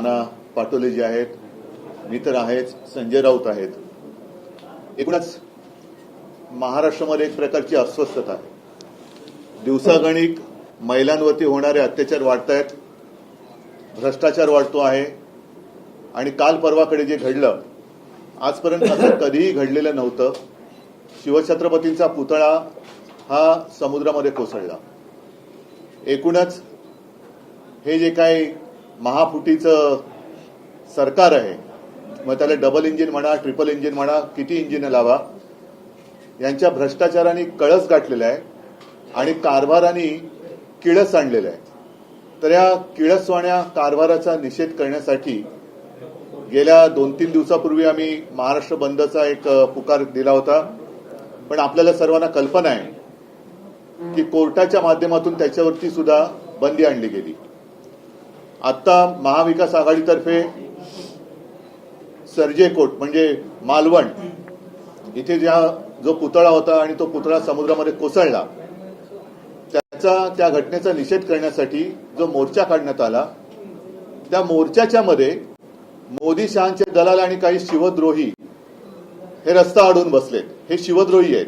नाना पाटोले जे आहेत मी तर आहेच संजय राऊत आहेत एकूणच महाराष्ट्रामध्ये एक प्रकारची अस्वस्थता आहे. दिवसागणिक महिलांवरती होणारे अत्याचार वाढत आहेत भ्रष्टाचार वाढतो आहे आणि काल परवाकडे जे घडलं आजपर्यंत असं कधीही घडलेलं नव्हतं. शिवछत्रपतींचा पुतळा हा समुद्रामध्ये कोसळला. एकूणच हे जे काही महाफुटीचं सरकार आहे. मग त्याला डबल इंजिन म्हणा ट्रिपल इंजिन म्हणा किती इंजिन लावा? यांच्या भ्रष्टाचाराने कळस गाठलेला आहे आणि कारभाराने किळस आणलेलं आहे. तर या किळसवाण्या कारभाराचा निषेध करण्यासाठी गेल्या दोन तीन दिवसापूर्वी आम्ही महाराष्ट्र बंदचा एक पुकार दिला होता. पण आपल्याला सर्वांना कल्पना आहे की कोर्टाच्या माध्यमातून त्याच्यावरती सुद्धा बंदी आणली गेली. आता महाविकास आघाडीतर्फे सर्जेकोट म्हणजे मालवण इथे ज्या जो पुतळा होता आणि तो पुतळा समुद्रामध्ये कोसळला त्याचा त्या घटनेचा निषेध करण्यासाठी जो मोर्चा काढण्यात आला त्या मोर्चाच्या मध्ये मोदी शहाचे दलाल आणि काही शिवद्रोही हे रस्ता अडून बसलेत. हे शिवद्रोही आहेत.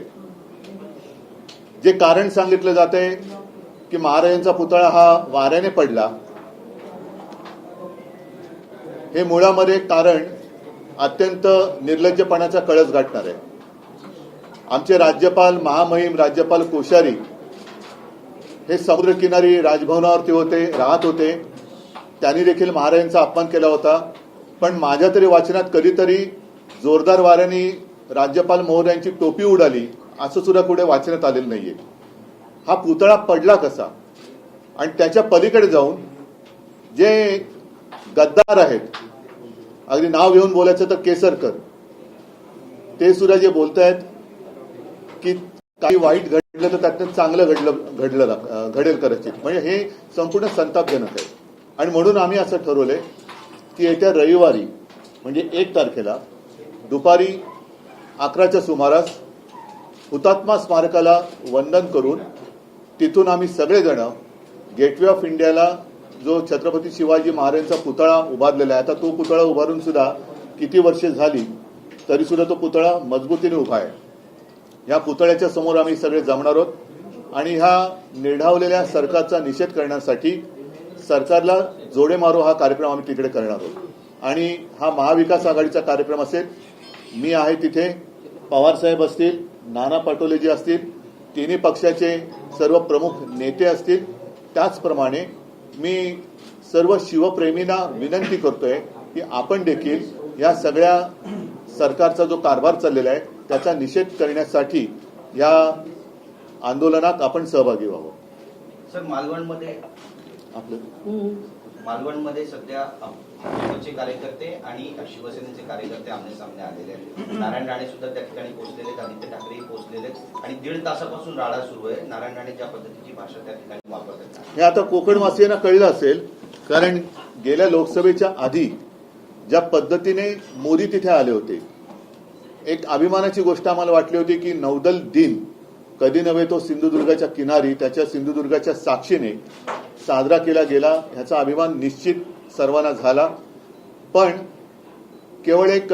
जे कारण सांगितलं जात आहे की महाराजांचा पुतळा हा वाऱ्याने पडला. हे मुळामध्ये कारण अत्यंत निर्लज्जपणाचा कळस गाठणार आहे. आमचे राज्यपाल महामहिम राज्यपाल कोश्यारी हे समुद्रकिनारी राजभवनावरती होते राहत होते. त्यांनी देखील महाराजांचा अपमान केला होता. पण माझ्या तरी वाचनात कधीतरी जोरदार वाऱ्याने राज्यपाल महोदयांची टोपी उडाली असं सुद्धा कुठे वाचण्यात आलेलं नाहीये. हा पुतळा पडला कसा? आणि त्याच्या पलीकडे जाऊन जे गद्दार आहेत. अगदी नाव घेऊन बोलायचं तर केसरकर. ते सुद्धा जे बोलतायत की काही वाईट घडलं तर त्यातनं चांगलं घडलं घडलं घडेल कदाचित. म्हणजे हे संपूर्ण संतापजनक आहे. आणि म्हणून आम्ही असं ठरवलंय की येत्या रविवारी म्हणजे एक तारखेला दुपारी अकराच्या सुमारास हुतात्मा स्मारकाला वंदन करून तिथून आम्ही सगळेजण गेटवे ऑफ इंडियाला जो छत्रपती शिवाजी महाराजांचा पुतळा उभारलेला आहे आता तो पुतळा उभारून सुद्धा किती वर्षे झाली तरी सुद्धा तो पुतळा मजबूतीने उभा आहे. या पुतळ्याच्या समोर आम्ही सगळे जमणार आहोत आणि ह्या निर्ढावलेल्या सरकारचा निषेध करण्यासाठी सरकारला जोडे मारो हा कार्यक्रम आम्ही तिकडे करणार आहोत. आणि हा महाविकास आघाडीचा कार्यक्रम असेल मी आहे तिथे पवारसाहेब असतील नाना पटोलेजी असतील तिन्ही पक्षाचे सर्व प्रमुख नेते असतील त्याचप्रमाणे मी सर्व शिवप्रेमींना विनंती करतोय की आपण देखील या सगळ्या सरकारचा जो कारभार चाललेला आहे त्याचा निषेध करण्यासाठी या आंदोलनात आपण सहभागी व्हावं. सर मालवणमध्ये आपलं मालवणमध्ये सध्या भाजपचे कार्यकर्ते आणि शिवसेनेचे कार्यकर्ते आमने सामने आलेले आहेत. नारायण राणे सुद्धा त्या ठिकाणी पोहोचलेले आदित्य ठाकरेही पोहोचलेले आणि दीड तासापासून राडा सुरू आहे. नारायण राणे ज्या पद्धतीची भाषा त्या ठिकाणी वापरतात. हे आता कोकणवासियांना कळलं असेल कारण गेल्या लोकसभेच्या आधी ज्या पद्धतीने मोदी तिथे आले होते एक अभिमानाची गोष्ट आम्हाला वाटली होती की नौदल दिन कधी नव्हे तो सिंधुदुर्गाच्या किनारी त्याच्या सिंधुदुर्गाच्या साक्षीने साजरा केला गेला ह्याचा अभिमान निश्चित सर्वांना झाला. पण केवळ एक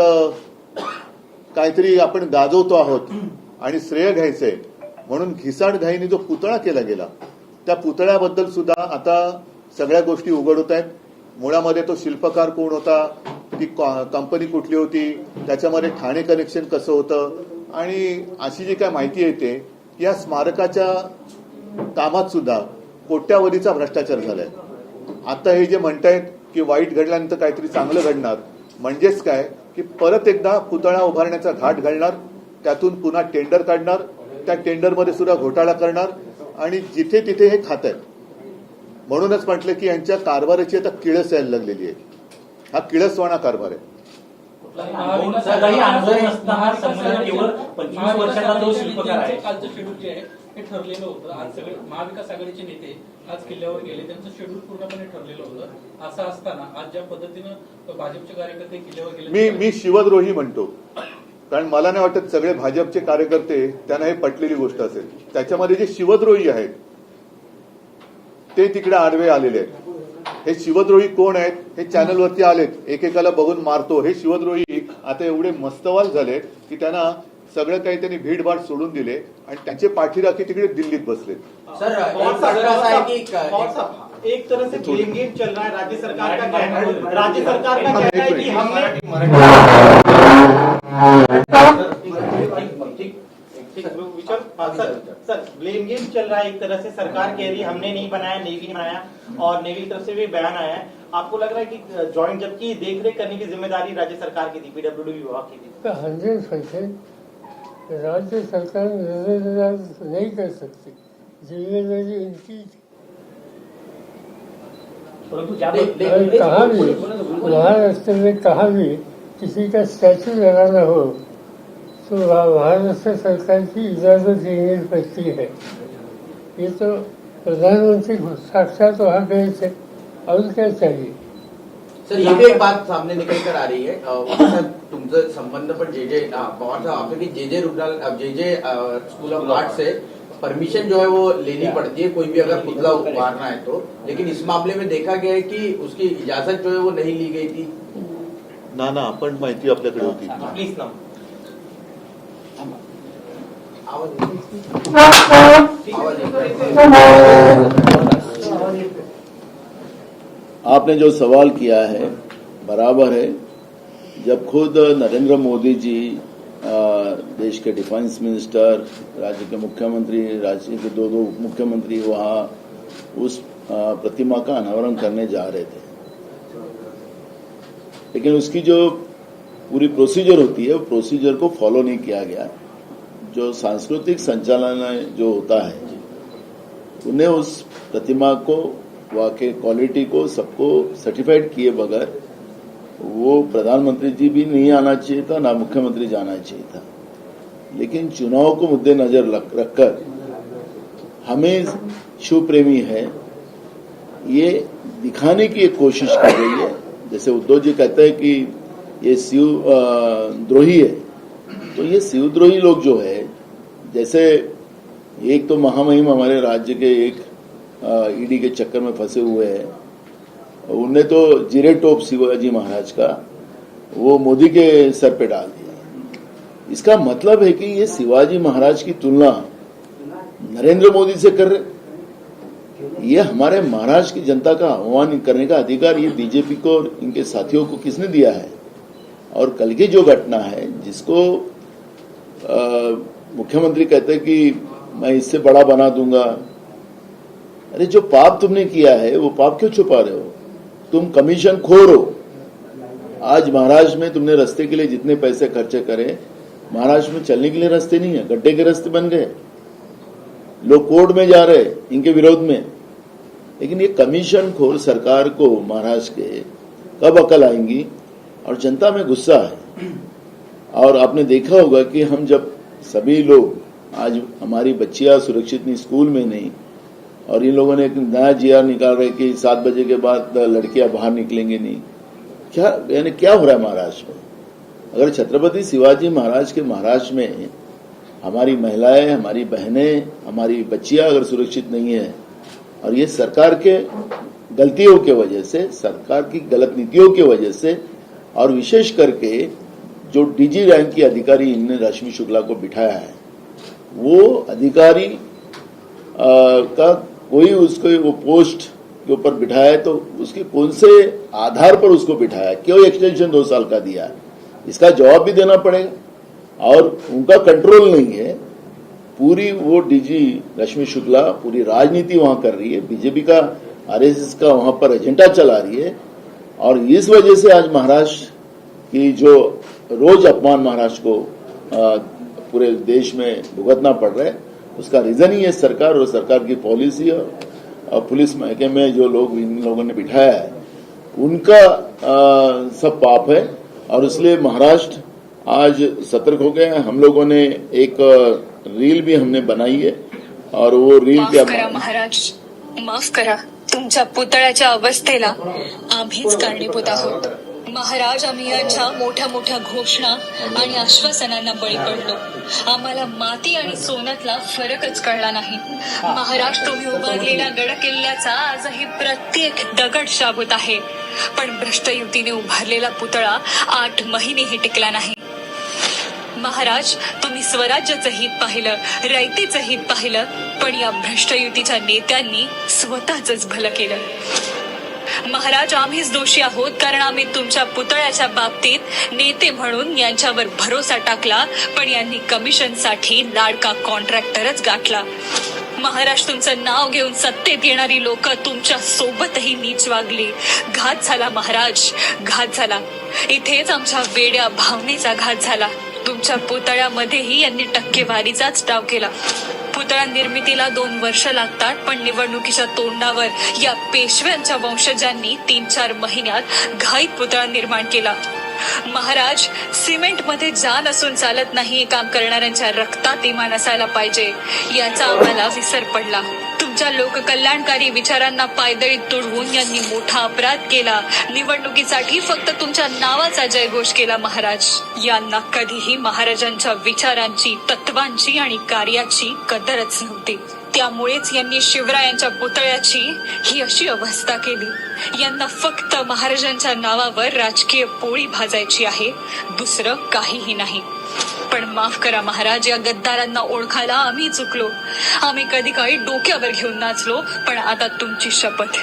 काहीतरी आपण गाजवतो आहोत आणि श्रेय घ्यायचंय म्हणून घिसाड घाईने जो पुतळा केला गेला त्या पुतळ्याबद्दल सुद्धा आता सगळ्या गोष्टी उघड होत आहेत. मुळामध्ये तो शिल्पकार कोण होता ती कंपनी कुठली होती त्याच्यामध्ये ठाणे कनेक्शन कसं होतं आणि अशी जी काय माहिती येते या स्मारकाच्या कामात सुद्धा कोट्यावधीचा भ्रष्टाचार झालाय. आता हे जे म्हणतायत की वाईट घडल्यानंतर काहीतरी चांगलं घडणार म्हणजेच काय? की परत एकदा पुतळा उभारण्याचा घाट घालणार त्यातून पुन्हा टेंडर काढणार त्या टेंडरमध्ये सुद्धा घोटाळा करणार आणि जिथे तिथे हे खात आहेत म्हणूनच म्हटलं की यांच्या कारभाराची आता किळस यायला लागलेली आहे. हा किळसवाणा कारभार आहे. वर्षाचा जो शिल्पकार आहे हे ठरलेलं होतं. आज सगळे महाविकास आघाडीचे नेते आज किल्ल्यावर गेले. त्यांचं शेड्यूल पूर्णपणे ठरलेलं होतं. असं असताना आज ज्या पद्धतीनं भाजपचे कार्यकर्ते किल्ल्यावर गेले मी मी शिवद्रोही म्हणतो. कारण मला नाही वाटत सगळे भाजपचे कार्यकर्ते त्यांना हे पटलेली गोष्ट असेल. त्याच्यामध्ये जे शिवद्रोही आहेत ते तिकडे आडवे आलेले आहेत. हे शिवद्रोही कोण आहेत? हे चॅनलवरती आलेत. एकेकाला बघून मारतो. हे शिवद्रोही आता एवढे मस्तवाल झालेत की त्यांना सगळं काही त्यांनी भीडभाड सोडून दिले आणि त्यांचे पाठीराखी तिकडे दिल्लीत बसलेत सर पवार एक साहब, सर है कि पवार साहब, एक तरह से ब्लेम गेम चल रहा है राज्य सरकार का कहना है राज्य सरकार का कहना है कि हमने सर सर ब्लेम गेम चल रहा है एक तरह से सरकार कह रही है हमने नहीं बनाया नेवी ने बनाया और नेवी की तरफ़ से भी बयान आया है। आपको लग रहा है कि ज्वाइंट जबकि देख रेख करने की ज़िम्मेदारी राज्य सरकार की थी पीडब्ल्यूडी विभाग की थी? हंड्रेड परसेंट राज्य सरकार नजरअंदाज नहीं कर सकती जिम्मेदारी और कहाँ भी महाराष्ट्र में कहाँ भी किसी का स्टैचू लगाना हो. तो वहाँ महाराष्ट्र सरकार की इजाजत लेनी पड़ती है ये तो प्रधानमंत्री साक्षात वहाँ गए थे और क्या चाहिए सर ये भी एक बात सामने निकल कर आ रही है. तुमचं संबंध पण जे जे अ, पवार साहब आपने की जे जे रुग्णालय जे जे स्कूल ऑफ़ आर्ट से परमिशन जो है वो लेनी पड़ती है कोई भी अगर पुतला उतारना है तो। लेकिन इस मामले में देखा गया है कि उसकी इजाज़त जो है वो नहीं ली गई थी। ना ना आपण माहिती आपल्याकडे होती. प्लीज़ ना? आवाज़ येतो? आपने जो सवाल किया है बराबर है जब खुद नरेंद्र मोदी जी देश के डिफेंस मिनिस्टर, राज्य के मुख्यमंत्री, राज्य के दो दो उप मुख्यमंत्री वहाँ उस प्रतिमा का अनावरण करने जा रहे थे। लेकिन उसकी जो पूरी प्रोसीजर होती है, वो प्रोसीजर को फॉलो नहीं किया गया। जो सांस्कृतिक संचालन जो होता है, उन्हें उस प्रतिमा को वहाँ के क्वालिटी को सबको सर्टिफाइड किए बगैर वो प्रधानमंत्री जी भी नहीं आना चाहिए था, ना मुख्यमंत्री जाना चाहिए था। लेकिन चुनाव को मुद्देनजर रख- रखकर हमें शिव प्रेमी है, ये दिखाने की एक कोशिश कर रही है। जैसे उद्धव जी कहते हैं कि ये शिव द्रोही है। तो ये शिवद्रोही लोग जो है, जैसे एक तो महामहिम हमारे राज्य के एक ईडी के चक्कर में फंसे हुए हैं। उनने तो जीरे टोप शिवाजी महाराज का, वो मोदी के सर पे डाल दिया। इसका मतलब है कि ये शिवाजी महाराज की तुलना नरेंद्र मोदी से कर रहे ये हमारे महाराष्ट्र की जनता का आह्वान करने का अधिकार ये बीजेपी को और इनके साथियों को किसने दिया है? और कल की जो घटना है, जिसको मुख्यमंत्री कहते कि मैं इससे बड़ा बना दूँगा। अरे जो पाप तुमने किया है, वो पाप क्यों छुपा रहे हो? तुम कमीशन खोर। हो आज महाराष्ट्र में तुमने रास्ते के लिए जितने पैसे खर्चे करे महाराष्ट्र में चलने के लिए रास्ते नहीं है, गड्ढे के रास्ते बन गए। लोग कोर्ट में जा रहे, इनके विरोध में। लेकिन ये कमीशन खोर सरकार को महाराष्ट्र के कब अकल आएँगी? और जनता में गुस्सा है। और आपने देखा होगा कि हम जब सभी लोग, आज हमारी बच्चियाँ सुरक्षित नहीं, स्कूल में नहीं और इन लोगों ने एक नया जीआर निकाल रहे कि सात बजे के बाद लड़कियाँ बाहर निकलेंगे नहीं। क्या यानी क्या हो रहा है महाराष्ट्र में? अगर छत्रपति शिवाजी महाराज के महाराष्ट्र में हमारी महिलाएँ हमारी बहनें हमारी बच्चियाँ अगर सुरक्षित नहीं है और ये सरकार के गलतियों के वजह से सरकार की गलत नीतियों की वजह से और विशेष करके जो डीजी रैंक की अधिकारी इनने रश्मि शुक्ला को बिठाया है वो अधिकारी आ, का कोई उसको वो पोस्ट के ऊपर बिठाया तो उसके कौन से आधार पर उसको बिठाया? क्यों एक्सटेंशन दो साल का दिया? इसका जवाब भी देना पड़ेगा। और उनका कंट्रोल नहीं है। पूरी वो डीजी रश्मि शुक्ला, पूरी राजनीति वहाँ कर रही है। बीजेपी का आरएसएस का वहाँ पर एजेंडा चला रही है। और इस वजह से आज महाराष्ट्र की जो रोज अपमान महाराष्ट्र को पूरे देश में भुगतना पड़ रहा है। उसका रीजन ही है सरकार और सरकार की पॉलिसी और, पुलिस महकमे में जो लोग इन लोगों ने बिठाया है उनका आ, सब पाप है। और इसलिए महाराष्ट्र आज सतर्क हो गए हैं। हम लोगों ने एक रील भी हमने बनाई है। और वो रील क्या करा महाराज माफ़ करा। तुमच्या पुतळ्याच्या अवस्थेला आम्हीच कारणीभूत आहोत. महाराज आम्ही यांच्या मोठ्या मोठ्या घोषणा आणि आश्वासनांना बळी पडलो. आम्हाला माती आणि सोन्यातला फरकच कळला नाही. महाराज तुम्ही उभारलेल्या गड किल्ल्याचा आजही प्रत्येक दगड शाबूत आहे. पण भ्रष्ट युतीने उभारलेला पुतळा आठ महिनेही टिकला नाही. महाराज तुम्ही स्वराज्याचं हित पाहिलं रयतेचं हित पाहिलं पण या भ्रष्ट युतीच्या नेत्यांनी स्वतःच भलं केलं. महाराज आम्हीच दोषी आहोत कारण आम्ही तुमच्या पुतळ्याच्या बाबतीत नेते म्हणून यांच्यावर भरोसा टाकला पण यांनी कमिशनसाठी लाडका कॉन्ट्रॅक्टरच गाठला. महाराज तुमचं नाव घेऊन सत्तेत येणारी लोक तुमच्या सोबतही नीच वागली. घात झाला महाराज घात झाला. इथेच आमच्या वेड्या भावनेचा घात झाला. तुमच्या पुतळ्यामध्येही यांनी टक्केवारीचाच डाव केला. पुतळा निर्मितीला दोन वर्ष लागतात पण निवडणुकीच्या तोंडावर या पेशव्यांच्या वंशजांनी तीन चार महिन्यात घाईत पुतळा निर्माण केला. महाराज सिमेंटमध्ये जान असून चालत नाही हे काम करणाऱ्यांच्या रक्तात इमान असायला पाहिजे याचा आम्हाला विसर पडला. तुमच्या लोककल्याणकारी विचारांना पायदळीत तुडवून यांनी मोठा अपराध केला. निवडणुकीसाठी फक्त तुमच्या नावाचा जयघोष केला महाराज. यांना कधीही महाराजांच्या विचारांची तत्वांची आणि कार्याची कदरच नव्हती. त्यामुळेच यांनी शिवरायांच्या पुतळ्याची ही अशी अवस्था केली. यांना फक्त महाराजांच्या नावावर राजकीय पोळी भाजायची आहे दुसरं काहीही नाही. पण माफ करा महाराज या गद्दारांना ओळखायला आम्ही चुकलो. आम्ही कधी काही डोक्यावर घेऊन नाचलो पण आता तुमची शपथ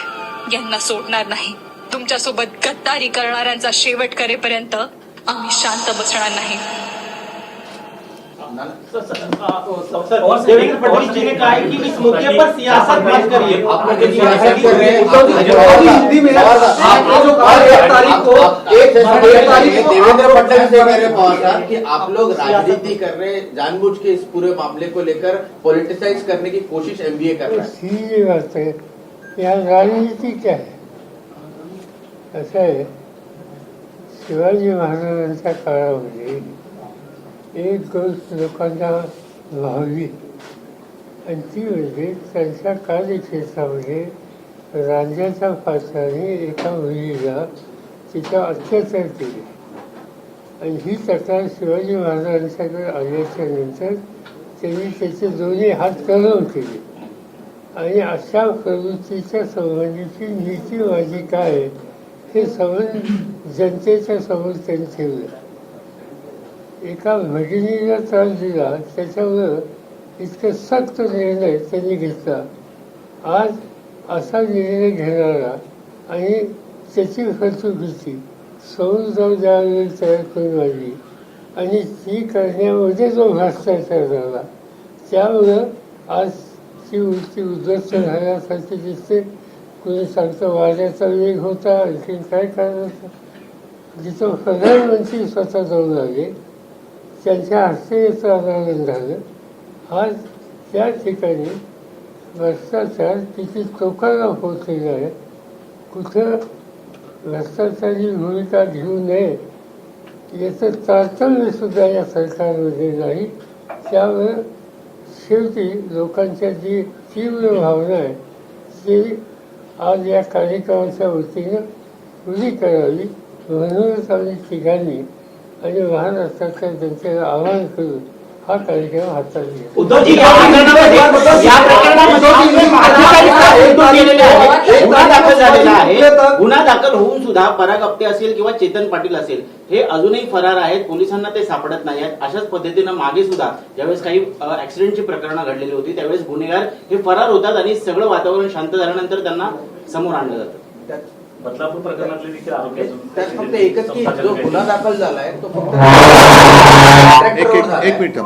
यांना सोडणार नाही. तुमच्यासोबत गद्दारी करणाऱ्यांचा शेवट करेपर्यंत आम्ही शांत बसणार नाही. देवेंद्र फडणवीस जी ने कहा है कि इस मुद्दे पर सियासत मत करिए। आप लोग जो सियासत कर रहे हैं, उद्धव जी, आप- हिंदी में आपने जो कहा एक तारीख को एक एक तारीख को देवेंद्र फडणवीस से कह रहे हैं पवार साहब कि आप लोग राजनीति कर रहे हैं जानबूझ के इस पूरे मामले को लेकर पॉलिटिसाइज करने की कोशिश एमबीए कर रहा है। सीधी बात आहे या राजनीती क्या आहे असं आहे शिवाजी महाराजांच्या काळामध्ये एक गोष्ट लोकांना व्हावी आणि ती म्हणजे त्यांच्या कार्यक्षेत्रामध्ये राजाच्या पात्राने एका मुलीला तिचा अत्याचार केले. आणि ही तक्रार शिवाजी महाराजांच्याकडे आल्याच्यानंतर त्यांनी त्याचे दोन्ही हात कलम केले. आणि अशा प्रवृत्तीच्या संबंधीची नीती माझी काय आहे हे संबंध जनतेच्या समोर त्यांनी ठेवलं. एका भगिनीला त्रास दिला त्याच्यावर इतकं सक्त निर्णय त्यांनी घेतला. आज असा निर्णय घेणारा आणि त्याची फसवणुकीची संविधान द्यावेळी तयार करून आली आणि ती करण्यामध्ये जो भ्रष्टाचार झाला त्यामुळं आज ती वृत्ती उद्ध्वस्त झाल्यासारखी दिसते. कुणी सांगतं वाऱ्याचा वेग होता आणखीन काय कारण होतं? जिथं प्रधानमंत्री स्वतः जाऊन आले त्यांच्या हस्ते याचं अनावरण झालं आज त्या ठिकाणी भ्रष्टाचार किती टोकाला पोहोचलेला आहे. कुठं भ्रष्टाचारी भूमिका घेऊ नये याचं तारतम्य सुद्धा या सरकारमध्ये नाही. त्यामुळं शेवटी लोकांच्या जी तीव्र भावना आहे ती आज या कार्यक्रमाच्या वतीनं पुरी करावी. म्हणूनच आम्ही ठिकाणी आणि महाराष्ट्राच्या जनतेला आवाहन करून हा कार्यक्रम हातात घेतला उद्धव जी या प्रकरणामध्ये या प्रकरणामध्ये आपले महाराष्ट्रात उद्धव गेलेले आहेत. गुन्हा दाखल झालेला आहे. गुन्हा दाखल होऊन सुद्धा पराग आपटे असेल किंवा चेतन पाटील असेल हे अजूनही फरार आहेत. पोलिसांना ते सापडत नाही आहेत. अशाच पद्धतीनं मागे सुद्धा ज्यावेळेस काही ऍक्सिडेंटची प्रकरणं घडलेली होती त्यावेळेस गुन्हेगार हे फरार होतात आणि सगळं वातावरण शांत झाल्यानंतर त्यांना समोर आणलं जातं. बदलापूर प्रकरणातले देखील आरोपी अजून त्यात फक्त एकच की जो गुन्हा दाखल झालाय तो फक्त एक मिनिट.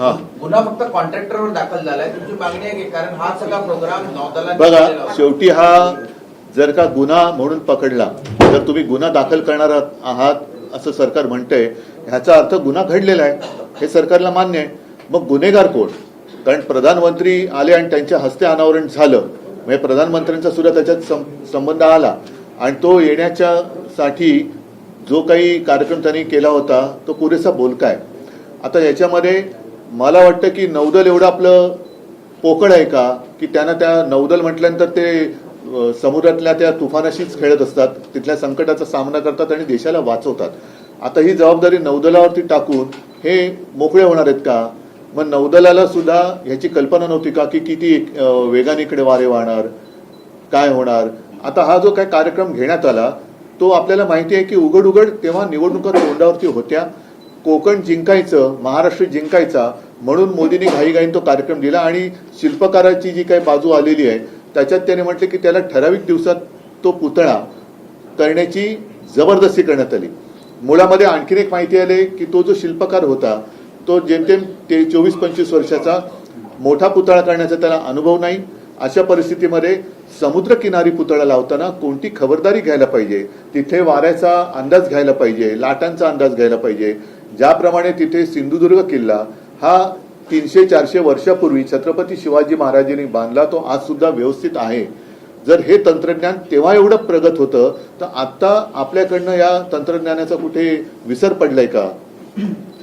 हा. गुन्हा फक्त कॉन्ट्रॅक्टरवर दाखल झालाय. तुमची मागणी आहे की कारण हा सगळा प्रोग्राम नौदलाने बघा. शेवटी हा जर का गुन्हा म्हणून पकडला जर तुम्ही गुन्हा दाखल करणार आहात असं सरकार म्हणतंय ह्याचा अर्थ गुन्हा घडलेला आहे. हे सरकारला मान्य आहे. मग गुन्हेगार कोण? कारण प्रधानमंत्री आले आणि त्यांच्या हस्ते अनावरण झालं. म्हणजे प्रधानमंत्र्यांचा सुद्धा त्याच्यात सं- संबंध आला. आणि तो येण्याच्या साठी जो काही कार्यक्रम त्यांनी केला होता तो पुरेसा बोलका आहे. आता याच्यामध्ये मला वाटतं की नौदल एवढं आपलं पोकळ आहे का की त्यांना त्या नौदल म्हटल्यानंतर ते समुद्रातल्या त्या तुफानाशीच खेळत असतात तिथल्या संकटाचा सामना करतात आणि देशाला वाचवतात. आता ही जबाबदारी नौदलावरती टाकून हे मोकळे होणार आहेत का? मग नौदलाला सुद्धा ह्याची कल्पना नव्हती का की किती वेगाने इकडे वारे वाहणार काय होणार? आता हा जो काय कार्यक्रम घेण्यात आला तो आपल्याला माहिती आहे की उघड उघड तेव्हा निवडणुका तोंडावरती होत्या. कोकण जिंकायचं महाराष्ट्र जिंकायचा म्हणून मोदींनी घाईघाईन तो कार्यक्रम दिला आणि शिल्पकाराची जी काही बाजू आलेली आहे त्याच्यात त्याने म्हटले की त्याला ठराविक दिवसात तो पुतळा करण्याची जबरदस्ती करण्यात आली. मुळामध्ये आणखीन एक माहिती आली की तो जो शिल्पकार होता तो जेमतेम ते चोवीस पंचवीस वर्षाचा मोठा पुतळा करण्याचा त्याला अनुभव नाही. अशा परिस्थितीमध्ये समुद्र किनारी पुतळा लावताना कोणती खबरदारी घ्यायला पाहिजे? तिथे वाऱ्याचा अंदाज घ्यायला पाहिजे लाटांचा अंदाज घ्यायला पाहिजे. ज्याप्रमाणे तिथे सिंधुदुर्ग किल्ला हा तीनशे चारशे वर्षापूर्वी छत्रपती शिवाजी महाराजांनी बांधला तो आज सुद्धा व्यवस्थित आहे. जर हे तंत्रज्ञान तेव्हा एवढं प्रगत होतं तर आता आपल्याकडनं या तंत्रज्ञानाचा कुठे विसर पडलाय का?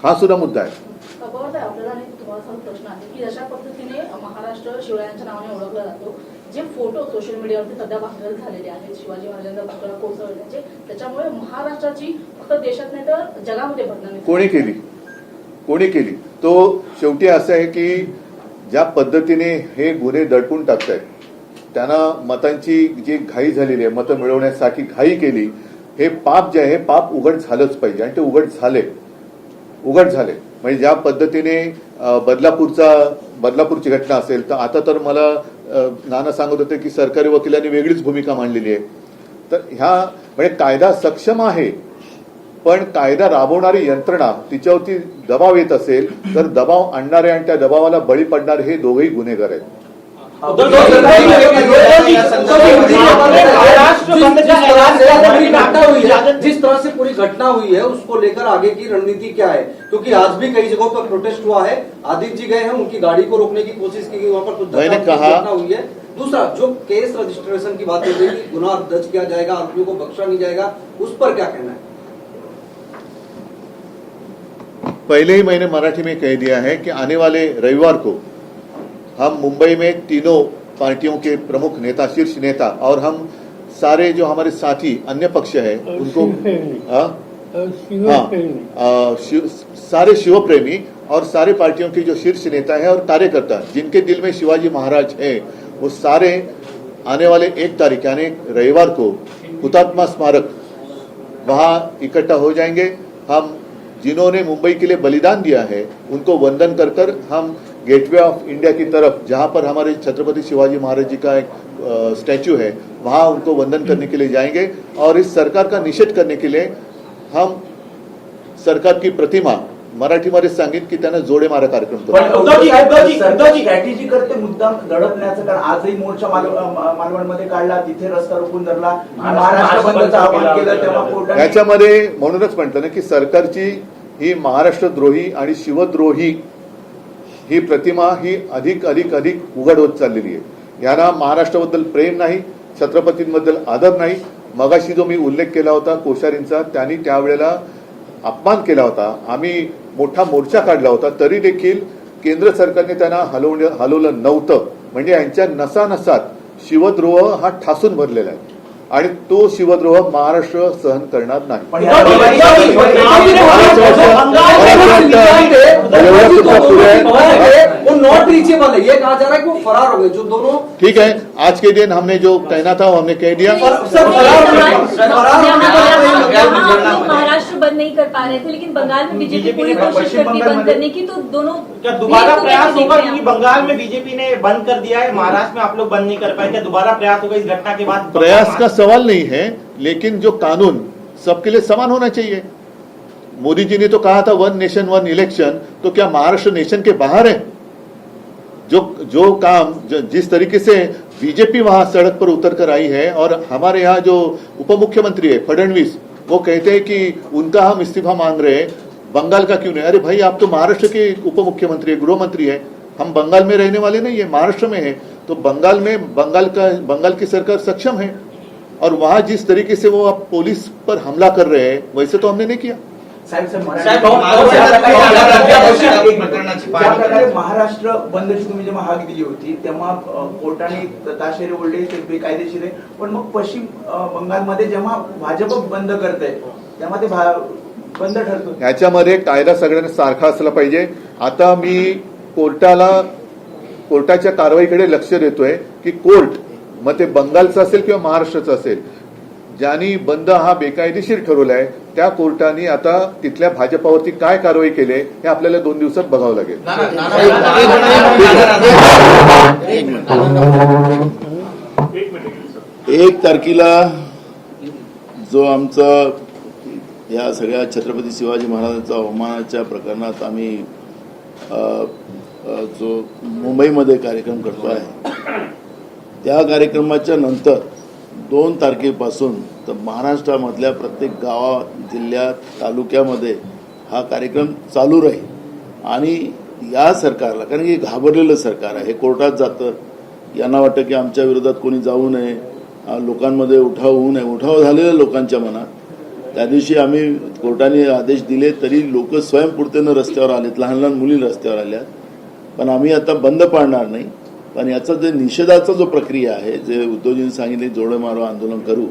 हा सुद्धा मुद्दा आहे. पवार आपल्याला आणि तुम्हाला सांग प्रश्न आहे की अशा पद्धतीने महाराष्ट्र शिवरायांच्या नावाने ओळखला जातो जे फोटो सोशल मीडियावरती सध्या व्हायरल झालेले आहेत शिवाजी महाराजांचा पुतळा कोसळल्याचे त्याच्यामुळे महाराष्ट्राची फक्त देशात नाही तर जगामध्ये बदनामी कोणी केली? कोणी केली? तो शेवटी असं आहे की ज्या पद्धतीने हे गुन्हे दडपून टाकतायत त्यांना मतांची जी घाई झालेली आहे मतं मिळवण्यासाठी घाई केली हे पाप जे आहे हे पाप उघड झालंच पाहिजे आणि ते उघड झाले. उघड झाले. म्हणजे ज्या पद्धतीने बदलापूरचा बदलापूरची घटना असेल तर आता तर मला नाना सांगत होते की सरकारी वकिलांनी वेगळीच भूमिका मांडलेली आहे. तर ह्या म्हणजे कायदा सक्षम आहे पण कायदा राबवणारी यंत्रणा तिच्यावरती दबाव येत असेल तर दबाव आणणारे आणि त्या दबावाला बळी पडणारे हे दोघेही गुन्हेगार आहेत. जिस तरह से पूरी घटना हुई है उसको लेकर आगे की रणनीति क्या है क्योंकि आज भी कई जगहों पर प्रोटेस्ट हुआ है आदित्य जी गए हैं उनकी गाड़ी को रोकने की कोशिश की गई वहाँ पर कुछ मैंने घटना हुई है दूसरा जो केस रजिस्ट्रेशन की बात हो गई कि गुनाह दर्ज किया जाएगा आरोपियों को बख्शा नहीं जाएगा उस पर क्या कहना है पहले ही मैंने मराठी में कह दिया है कि आने वाले रविवार को हम मुंबई में तीनों पार्टियों के प्रमुख नेता शीर्ष नेता और हम सारे जो हमारे साथी अन्य पक्ष है उनको। हाँ? हाँ आ, शिव, सारे शिवप्रेमी और सारे पार्टियों के जो शीर्ष नेता हैं और कार्यकर्ता जिनके दिल में शिवाजी महाराज है वो सारे आने वाले एक तारीख यानी रविवार को हुतात्मा स्मारक वहाँ इकट्ठा हो जाएँगे हम जिन्होंने मुंबई के लिए बलिदान दिया है उनको वंदन कर कर हम गेटवे ऑफ इंडिया की तरफ जहां पर हमारे छत्रपति शिवाजी महाराज जी का एक स्टैचू है वहां उनको वंदन करने के लिए जाएंगे और इस सरकार का निषेध करने के लिए हम सरकार की प्रतिमा मराठीमध्ये सांगेन की त्यांना जोडे मारा कार्यक्रम करते। मुद्दाम दडपण्याचं कारण आजही मोर्चा मालवणमध्ये काढला तिथे रस्ता रोखून धरला महाराष्ट्र बंदचं आवाहन केलं तेव्हा कोर्टाने याच्यामध्ये म्हणूनच म्हटलं ना की सरकारची ही महाराष्ट्रद्रोही आणि शिवद्रोही ही प्रतिमा ही अधिक अधिक अधिक उघड होत चाललेली आहे. यांना महाराष्ट्राबद्दल प्रेम नाही छत्रपतींबद्दल आदर नाही. मगाशी जो मी उल्लेख केला होता कोश्यारींचा त्यांनी त्यावेळेला अपमान केला होता. आम्ही मोठा मोर्चा काढला होता. तरी देखील केंद्र सरकारने त्यांना हलवलं हलवलं नव्हतं. म्हणजे यांच्या नसानसात शिवद्रोह हा ठासून भरलेला आहे. आणि तो शिवद्रोह महाराष्ट्र सहन करणार नाही. पण वो नॉट रीचेबल है ये कहा जा रहा है कि वो फरार हो गए जो दोनों ठीक है आज के दिन हमने जो कहना था वो हमने कह दिया। महाराष्ट्र बंद नहीं कर पा रहे थे लेकिन बंगाल में बीजेपी पूरी ने कोशिश पश्चिम करती बंगाल बंद करने की तो दोनों क्या दोबारा तो प्रयास होगा क्योंकि बंगाल में बीजेपी ने बंद कर दिया है महाराष्ट्र में आप लोग बंद नहीं कर पाए क्या दोबारा प्रयास होगा इस घटना के बाद? प्रयास का सवाल नहीं है लेकिन जो कानून सबके लिए समान होना चाहिए। मोदी जी ने तो कहा था वन नेशन वन इलेक्शन तो क्या महाराष्ट्र नेशन के बाहर है? जो जो काम जो, जिस तरीके से बीजेपी वहाँ सड़क पर उतर कर आई है और हमारे यहाँ जो उप मुख्यमंत्री है फडणवीस वो कहते हैं कि उनका हम इस्तीफा मांग रहे हैं। बंगाल का क्यों नहीं? अरे भाई आप तो महाराष्ट्र के उप मुख्यमंत्री है गृह मंत्री है। हम बंगाल में रहने वाले नहीं है महाराष्ट्र में है। तो बंगाल में बंगाल का बंगाल की सरकार सक्षम है। और वहाँ जिस तरीके से वो आप पुलिस पर हमला कर रहे हैं वैसे तो हमने नहीं किया। महाराष्ट्र- बंदची तुम्ही जेव्हा हाक दिली होती तेव्हा कोर्टाने ताशेरे ओढले ते बेकायदेशीर आहे. पण मग पश्चिम बंगालमध्ये जेव्हा भाजप बंद करते तेव्हा ते बंद ठरतो. ह्याच्यामध्ये कायदा सगळ्यांना सारखा असला पाहिजे. आता मी कोर्टाला कोर्टाच्या कारवाईकडे लक्ष देतोय की कोर्ट मग ते बंगालचं असेल किंवा महाराष्ट्राचं असेल ज्यांनी बंद हा बेकायदेशीर ठरवलाय त्या कोर्टाने आता तिथल्या भाजपावरती काय कारवाई केली आहे हे आपल्याला दोन दिवसात बघावं लागेल. एक तारखेला जो आमचा या सगळ्या छत्रपती शिवाजी महाराजांचा अवमानाच्या प्रकरणात आम्ही जो मुंबईमध्ये कार्यक्रम करतो आहे त्या कार्यक्रमाच्या नंतर दोन तारखेपासून तर महाराष्ट्रामधल्या प्रत्येक गावात जिल्ह्यात तालुक्यामध्ये हा कार्यक्रम चालू राहील. आणि या सरकारला कारण की घाबरलेलं सरकार आहे हे कोर्टात जातं. यांना वाटतं की आमच्या विरोधात कोणी जाऊ नये लोकांमध्ये उठाव होऊ नये. उठाव झालेला लोकांच्या मनात. त्या दिवशी आम्ही कोर्टाने आदेश दिले तरी लोक स्वयंपूर्तीनं रस्त्यावर आलेत लहान लहान मुली रस्त्यावर आल्यात. पण आम्ही आता बंद पाडणार नाही. पण याचा जे निषेधाचा जो प्रक्रिया आहे जे उद्योजींनी सांगितले जोडे मारो आंदोलन करू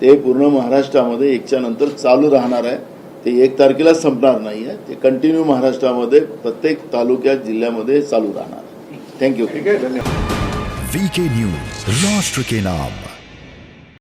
ते पूर्ण महाराष्ट्रामध्ये एकच्या नंतर चालू राहणार आहे. ते एक तारखेला संपणार नाही आहे. ते कंटिन्यू महाराष्ट्रामध्ये प्रत्येक तालुक्यात जिल्ह्यामध्ये चालू राहणार थँक्यू ठीक आहे धन्यवाद. वीके न्यूज राष्ट्र के नाम.